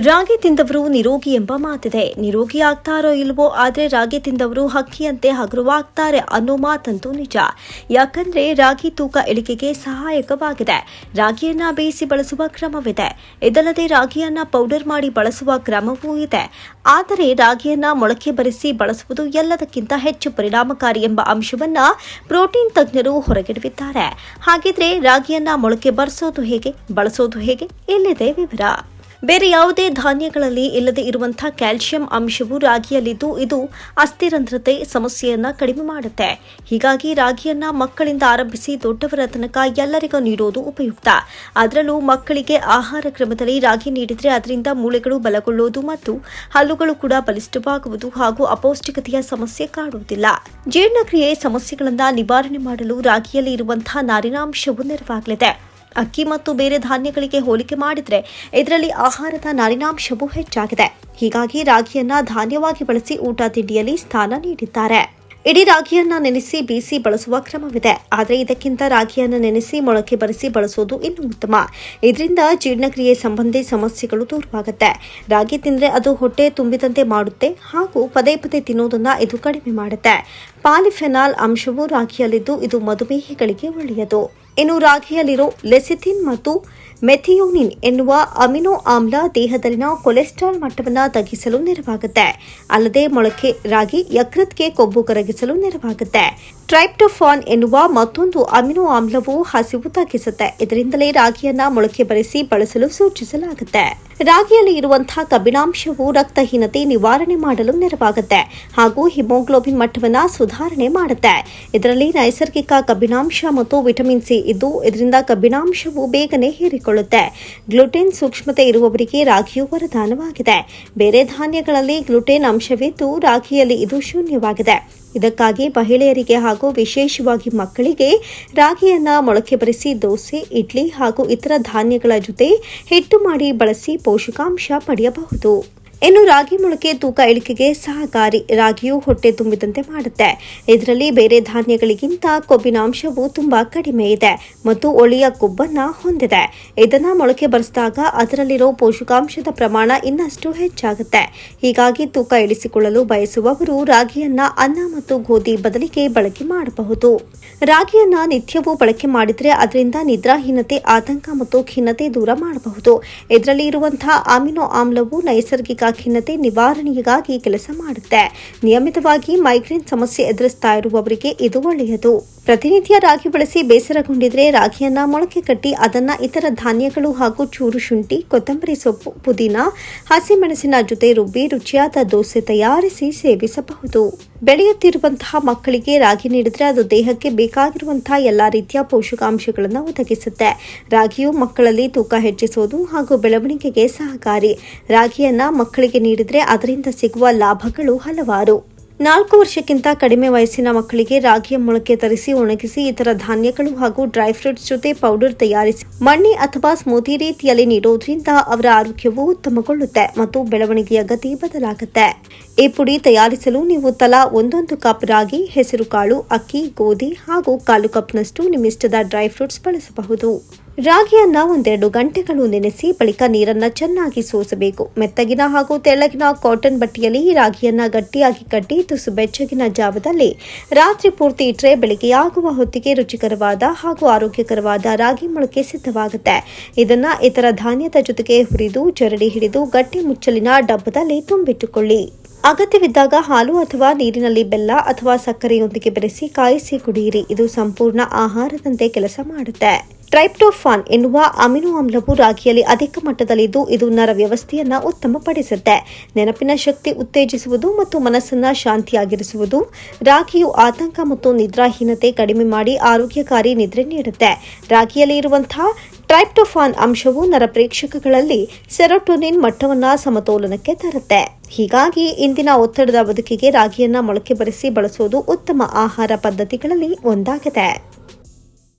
ರಾಗಿ ತಿಂದವರು ನಿರೋಗಿ ಎಂಬ ಮಾತಿದೆ. ನಿರೋಗಿ ಆಗ್ತಾರೋ ಇಲ್ವೋ ಆದರೆ ರಾಗಿ ತಿಂದವರು ಹಕ್ಕಿಯಂತೆ ಹಗುರವಾಗ್ತಾರೆ ಅನ್ನೋ ಮಾತಂತೂ ನಿಜ. ಯಾಕಂದ್ರೆ ರಾಗಿ ತೂಕ ಇಳಿಕೆಗೆ ಸಹಾಯಕವಾಗಿದೆ. ರಾಗಿಯನ್ನ ಬೇಯಿಸಿ ಬಳಸುವ ಕ್ರಮವಿದೆ. ಇದಲ್ಲದೆ ರಾಗಿಯನ್ನ ಪೌಡರ್ ಮಾಡಿ ಬಳಸುವ ಕ್ರಮವೂ ಇದೆ. ಆದರೆ ರಾಗಿಯನ್ನ ಮೊಳಕೆ ಬರೆಸಿ ಬಳಸುವುದು ಎಲ್ಲದಕ್ಕಿಂತ ಹೆಚ್ಚು ಪರಿಣಾಮಕಾರಿ ಎಂಬ ಅಂಶವನ್ನ ಪ್ರೋಟೀನ್ ತಜ್ಞರು ಹೊರಗಿಡುತ್ತಿದ್ದಾರೆ ಹಾಗಿದ್ರೆ ರಾಗಿಯನ್ನ ಮೊಳಕೆ ಬರೆಸೋದು ಹೇಗೆ, ಬಳಸೋದು ಹೇಗೆ, ಇಲ್ಲಿದೆ ವಿವರ. ಬೇರೆ ಯಾವುದೇ ಧಾನ್ಯಗಳಲ್ಲಿ ಇಲ್ಲದೆ ಇರುವಂತಹ ಕ್ಯಾಲ್ಸಿಯಂ ಅಂಶವು ರಾಗಿಯಲ್ಲಿದ್ದು ಇದು ಅಸ್ಥಿರಂಧ್ರತೆ ಸಮಸ್ಯೆಯನ್ನ ಕಡಿಮೆ ಮಾಡುತ್ತೆ. ಹೀಗಾಗಿ ರಾಗಿಯನ್ನ ಮಕ್ಕಳಿಂದ ಆರಂಭಿಸಿ ದೊಡ್ಡವರ ತನಕ ಎಲ್ಲರಿಗೂ ನೀಡೋದು ಉಪಯುಕ್ತ. ಅದರಲ್ಲೂ ಮಕ್ಕಳಿಗೆ ಆಹಾರ ಕ್ರಮದಲ್ಲಿ ರಾಗಿ ನೀಡಿದರೆ ಅದರಿಂದ ಮೂಳೆಗಳು ಬಲಗೊಳ್ಳುವುದು ಮತ್ತು ಹಲ್ಲುಗಳು ಕೂಡ ಬಲಿಷ್ಠವಾಗುವುದು ಹಾಗೂ ಅಪೌಷ್ಟಿಕತೆಯ ಸಮಸ್ಯೆ ಕಾಡುವುದಿಲ್ಲ. ಜೀರ್ಣಕ್ರಿಯೆ ಸಮಸ್ಯೆಗಳನ್ನು ನಿವಾರಣೆ ಮಾಡಲು ರಾಗಿಯಲ್ಲಿ ಇರುವಂತಹ ನಾರಿನಾಂಶವು ನೆರವಾಗಲಿದೆ. ಅಕ್ಕಿ ಮತ್ತು ಬೇರೆ ಧಾನ್ಯಗಳಿಗೆ ಹೋಲಿಕೆ ಮಾಡಿದರೆ ಇದರಲ್ಲಿ ಆಹಾರದ ನಾರಿನಾಂಶವು ಹೆಚ್ಚಾಗಿದೆ. ಹೀಗಾಗಿ ರಾಗಿಯನ್ನ ಧಾನ್ಯವಾಗಿ ಬಳಸಿ ಊಟ ತಿಂಡಿಯಲ್ಲಿ ಸ್ಥಾನ ನೀಡಿದ್ದಾರೆ. ಇಡೀ ರಾಗಿಯನ್ನ ನೆನೆಸಿ ಬೀಸಿ ಬಳಸುವ ಕ್ರಮವಿದೆ. ಆದರೆ ಇದಕ್ಕಿಂತ ರಾಗಿಯನ್ನ ನೆನೆಸಿ ಮೊಳಕೆ ಬರೆಸಿ ಬಳಸೋದು ಇನ್ನೂ ಉತ್ತಮ. ಇದರಿಂದ ಜೀರ್ಣಕ್ರಿಯೆ ಸಂಬಂಧಿ ಸಮಸ್ಯೆಗಳು ದೂರವಾಗುತ್ತೆ. ರಾಗಿ ತಿಂದರೆ ಅದು ಹೊಟ್ಟೆ ತುಂಬಿದಂತೆ ಮಾಡುತ್ತೆ ಹಾಗೂ ಪದೇ ಪದೇ ತಿನ್ನೋದನ್ನ ಇದು ಕಡಿಮೆ ಮಾಡುತ್ತೆ. ಪಾಲಿಫೆನಾಲ್ ಅಂಶವು ರಾಗಿಯಲ್ಲಿದ್ದು ಇದು ಮಧುಮೇಹಿಗಳಿಗೆ ಒಳ್ಳೆಯದು. ಇನ್ನು ರಾಗಿಯಲ್ಲಿರೋ ಲೆಸಿಥಿನ್ ಮತ್ತು ಮೆಥಿಯೋನಿನ್ ಎನ್ನುವ ಅಮಿನೋ ಆಮ್ಲ ದೇಹದಲ್ಲಿನ ಕೊಲೆಸ್ಟ್ರಾಲ್ ಮಟ್ಟವನ್ನು ತಗ್ಗಿಸಲು ನೆರವಾಗುತ್ತೆ. ಅಲ್ಲದೆ ಮೊಳಕೆ, ರಾಗಿ, ಯಕೃತ್ಗೆ ಕೊಬ್ಬು ಕರಗಿಸಲು ನೆರವಾಗುತ್ತೆ. ಟ್ರೈಪ್ಟೋಫಾನ್ ಎನ್ನುವ ಮತ್ತೊಂದು ಅಮಿನೋ ಆಮ್ಲವು ಹಸಿವು ತಗ್ಗಿಸುತ್ತೆ. ಇದರಿಂದಲೇ ರಾಗಿಯನ್ನ ಮೊಳಕೆ ಬರೆಸಿ ಬಳಸಲು ಸೂಚಿಸಲಾಗುತ್ತೆ. ರಾಗಿಯಲ್ಲಿ ಇರುವಂತಹ ಕಬ್ಬಿಣಾಂಶವು ರಕ್ತಹೀನತೆ ನಿವಾರಣೆ ಮಾಡಲು ನೆರವಾಗುತ್ತೆ ಹಾಗೂ ಹಿಮೋಗ್ಲೋಬಿನ್ ಮಟ್ಟವನ್ನು ಸುಧಾರಣೆ ಮಾಡುತ್ತೆ. ಇದರಲ್ಲಿ ನೈಸರ್ಗಿಕ ಕಬ್ಬಿಣಾಂಶ ಮತ್ತು ವಿಟಮಿನ್ ಸಿ ಇದ್ದು, ಇದರಿಂದ ಕಬ್ಬಿಣಾಂಶವು ಬೇಗನೆ ಹೀರಿಕೊಳ್ಳುತ್ತೆ. ಗ್ಲುಟೆನ್ ಸೂಕ್ಷ್ಮತೆ ಇರುವವರಿಗೆ ರಾಗಿಯು ವರದಾನವಾಗಿದೆ. ಬೇರೆ ಧಾನ್ಯಗಳಲ್ಲಿ ಗ್ಲುಟೆನ್ ಅಂಶವಿದ್ದು ರಾಗಿಯಲ್ಲಿ ಇದು ಶೂನ್ಯವಾಗಿದೆ. ಇದಕ್ಕಾಗಿ ಮಹಿಳೆಯರಿಗೆ ಹಾಗೂ ವಿಶೇಷವಾಗಿ ಮಕ್ಕಳಿಗೆ ರಾಗಿಯನ್ನ ಮೊಳಕೆ ಬರೆಸಿ ದೋಸೆ, ಇಡ್ಲಿ ಹಾಗೂ ಇತರ ಧಾನ್ಯಗಳ ಜೊತೆ ಹಿಟ್ಟು ಮಾಡಿ ಬಳಸಿ ಪೋಷಕಾಂಶ ಪಡೆಯಬಹುದು. ಇನ್ನು ರಾಗಿ ಮೊಳಕೆ ತೂಕ ಇಳಿಕೆಗೆ ಸಹಕಾರಿ, ರಾಗಿಯು ಹೊಟ್ಟೆ ತುಂಬಿದಂತೆ ಮಾಡುತ್ತೆ. ಇದರಲ್ಲಿ ಬೇರೆ ಧಾನ್ಯಗಳಿಗಿಂತ ಕೊಬ್ಬಿನಾಂಶವು ತುಂಬಾ ಕಡಿಮೆ ಇದೆ ಮತ್ತು ಒಳಿಯ ಕೊಬ್ಬನ್ನ ಹೊಂದಿದೆ. ಇದನ್ನ ಮೊಳಕೆ ಬರೆಸಿದಾಗ ಅದರಲ್ಲಿರೋ ಪೋಷಕಾಂಶದ ಪ್ರಮಾಣ ಇನ್ನಷ್ಟು ಹೆಚ್ಚಾಗುತ್ತೆ. ಹೀಗಾಗಿ ತೂಕ ಇಳಿಸಿಕೊಳ್ಳಲು ಬಯಸುವವರು ರಾಗಿಯನ್ನ ಅನ್ನ ಮತ್ತು ಗೋಧಿ ಬದಲಿಗೆ ಬಳಕೆ ಮಾಡಬಹುದು. ರಾಗಿಯನ್ನ ನಿತ್ಯವೂ ಬಳಕೆ ಮಾಡಿದರೆ ಅದರಿಂದ ನಿದ್ರಾಹೀನತೆ, ಆತಂಕ ಮತ್ತು ಖಿನ್ನತೆ ದೂರ ಮಾಡಬಹುದು. ಇದರಲ್ಲಿ ಇರುವಂತಹ ಅಮಿನೋ ಆಮ್ಲವು ನೈಸರ್ಗಿಕ ಖಿನ್ನತೆ ನಿವಾರಣೆಗಾಗಿ ಕೆಲಸ ಮಾಡುತ್ತೆ. ನಿಯಮಿತವಾಗಿ ಮೈಗ್ರೇನ್ ಸಮಸ್ಯೆ ಎದುರಿಸ್ತಾ ಇರುವವರಿಗೆ ಇದು ಒಳ್ಳೆಯದು. ಪ್ರತಿನಿತ್ಯ ರಾಗಿ ಬಳಸಿ ಬೇಸರಗೊಂಡಿದ್ರೆ ರಾಗಿಯನ್ನ ಮೊಳಕೆ ಕಟ್ಟಿ ಅದನ್ನ ಇತರ ಧಾನ್ಯಗಳು ಹಾಗೂ ಚೂರು ಶುಂಠಿ, ಕೊತ್ತಂಬರಿ ಸೊಪ್ಪು, ಪುದೀನ ಹಸಿಮೆಣಸಿನ ಜೊತೆ ರುಬ್ಬಿ ರುಚಿಯಾದ ದೋಸೆ ತಯಾರಿಸಿ ಸೇವಿಸಬಹುದು. ಬೆಳೆಯುತ್ತಿರುವಂತಹ ಮಕ್ಕಳಿಗೆ ರಾಗಿ ನೀಡಿದ್ರೆ ಅದು ದೇಹಕ್ಕೆ ಬೇಕಾಗಿರುವಂತಹ ಎಲ್ಲಾ ರೀತಿಯ ಪೋಷಕಾಂಶಗಳನ್ನು ಒದಗಿಸುತ್ತೆ. ರಾಗಿಯು ಮಕ್ಕಳಲ್ಲಿ ತೂಕ ಹೆಚ್ಚಿಸುವುದು ಹಾಗೂ ಬೆಳವಣಿಗೆಗೆ ಸಹಕಾರಿ. ರಾಗಿಯನ್ನ ಮಕ್ಕಳಿಗೆ ನೀಡಿದ್ರೆ ಅದರಿಂದ ಸಿಗುವ ಲಾಭಗಳು ಹಲವಾರು. ನಾಲ್ಕು ವರ್ಷಕ್ಕಿಂತ ಕಡಿಮೆ ವಯಸ್ಸಿನ ಮಕ್ಕಳಿಗೆ ರಾಗಿಯ ಮೊಳಕೆ ತರಿಸಿ ಒಣಗಿಸಿ ಇತರ ಧಾನ್ಯಗಳು ಹಾಗೂ ಡ್ರೈ ಫ್ರೂಟ್ಸ್ ಜೊತೆ ಪೌಡರ್ ತಯಾರಿಸಿ ಮಣ್ಣಿ ಅಥವಾ ಸ್ಮೂತಿ ರೀತಿಯಲ್ಲಿ ನೀಡೋದ್ರಿಂದ ಅವರ ಆರೋಗ್ಯವು ಉತ್ತಮಗೊಳ್ಳುತ್ತೆ ಮತ್ತು ಬೆಳವಣಿಗೆಯ ಗತಿ ಬದಲಾಗುತ್ತೆ. ಈ ಪುಡಿ ತಯಾರಿಸಲು ನೀವು ತಲಾ ಒಂದೊಂದು ಕಪ್ ರಾಗಿ, ಹೆಸರುಕಾಳು, ಅಕ್ಕಿ, ಗೋಧಿ ಹಾಗೂ ಕಾಲು ಕಪ್ನಷ್ಟು ನಿಮ್ಮಿಷ್ಟದ ಡ್ರೈ ಫ್ರೂಟ್ಸ್ ಬಳಸಬಹುದು. ರಾಗಿಯನ್ನ ಒಂದೆರಡು ಗಂಟೆಗಳು ನೆನೆಸಿ ಬಳಿಕ ನೀರನ್ನ ಚೆನ್ನಾಗಿ ಸೋಸಬೇಕು. ಮೆತ್ತಗಿನ ಹಾಗೂ ತೆಳ್ಳಗಿನ ಕಾಟನ್ ಬಟ್ಟೆಯಲ್ಲಿ ರಾಗಿಯನ್ನ ಗಟ್ಟಿಯಾಗಿ ಕಟ್ಟಿ ತುಸು ಬೆಚ್ಚಗಿನ ಜಾವದಲ್ಲಿ ರಾತ್ರಿ ಪೂರ್ತಿ ಇಟ್ಟರೆ ಬೆಳಿಗ್ಗೆಯಾಗುವ ಹೊತ್ತಿಗೆ ರುಚಿಕರವಾದ ಹಾಗೂ ಆರೋಗ್ಯಕರವಾದ ರಾಗಿ ಮೊಳಕೆ ಸಿದ್ಧವಾಗುತ್ತೆ. ಇದನ್ನ ಇತರ ಧಾನ್ಯದ ಜೊತೆಗೆ ಹುರಿದು ಚರಡಿ ಹಿಡಿದು, ಗಟ್ಟಿ ಮುಚ್ಚಲಿನ ಡಬ್ಬದಲ್ಲಿ ತುಂಬಿಟ್ಟುಕೊಳ್ಳಿ. ಅಗತ್ಯವಿದ್ದಾಗ ಹಾಲು ಅಥವಾ ನೀರಿನಲ್ಲಿ ಬೆಲ್ಲ ಅಥವಾ ಸಕ್ಕರೆಯೊಂದಿಗೆ ಬೆರೆಸಿ ಕಾಯಿಸಿ ಕುಡಿಯಿರಿ. ಇದು ಸಂಪೂರ್ಣ ಆಹಾರದಂತೆ ಕೆಲಸ ಮಾಡುತ್ತೆ. ಟ್ರೈಪ್ಟೋಫಾನ್ ಎನ್ನುವ ಅಮಿನೋ ಆಮ್ಲವು ರಾಗಿಯಲ್ಲಿ ಅಧಿಕ ಮಟ್ಟದಲ್ಲಿದ್ದು ಇದು ನರ ವ್ಯವಸ್ಥೆಯನ್ನು ಉತ್ತಮಪಡಿಸುತ್ತೆ. ನೆನಪಿನ ಶಕ್ತಿ ಉತ್ತೇಜಿಸುವುದು ಮತ್ತು ಮನಸ್ಸನ್ನು ಶಾಂತಿಯಾಗಿರಿಸುವುದು ರಾಗಿಯು ಆತಂಕ ಮತ್ತು ನಿದ್ರಾಹೀನತೆ ಕಡಿಮೆ ಮಾಡಿ ಆರೋಗ್ಯಕಾರಿ ನಿದ್ರೆ ನೀಡುತ್ತೆ. ರಾಗಿಯಲ್ಲಿ ಇರುವಂತಹ ಟ್ರೈಪ್ಟೋಫಾನ್ ಅಂಶವು ನರ ಪ್ರೇಕ್ಷಕಗಳಲ್ಲಿ ಸೆರೋಟೋನಿನ್ ಮಟ್ಟವನ್ನು ಸಮತೋಲನಕ್ಕೆ ತರುತ್ತೆ. ಹೀಗಾಗಿ ಇಂದಿನ ಒತ್ತಡದ ಬದುಕಿಗೆ ರಾಗಿಯನ್ನು ಮೊಳಕೆ ಬರೆಸಿ ಬಳಸುವುದು ಉತ್ತಮ ಆಹಾರ ಪದ್ಧತಿಗಳಲ್ಲಿ ಒಂದಾಗಿದೆ.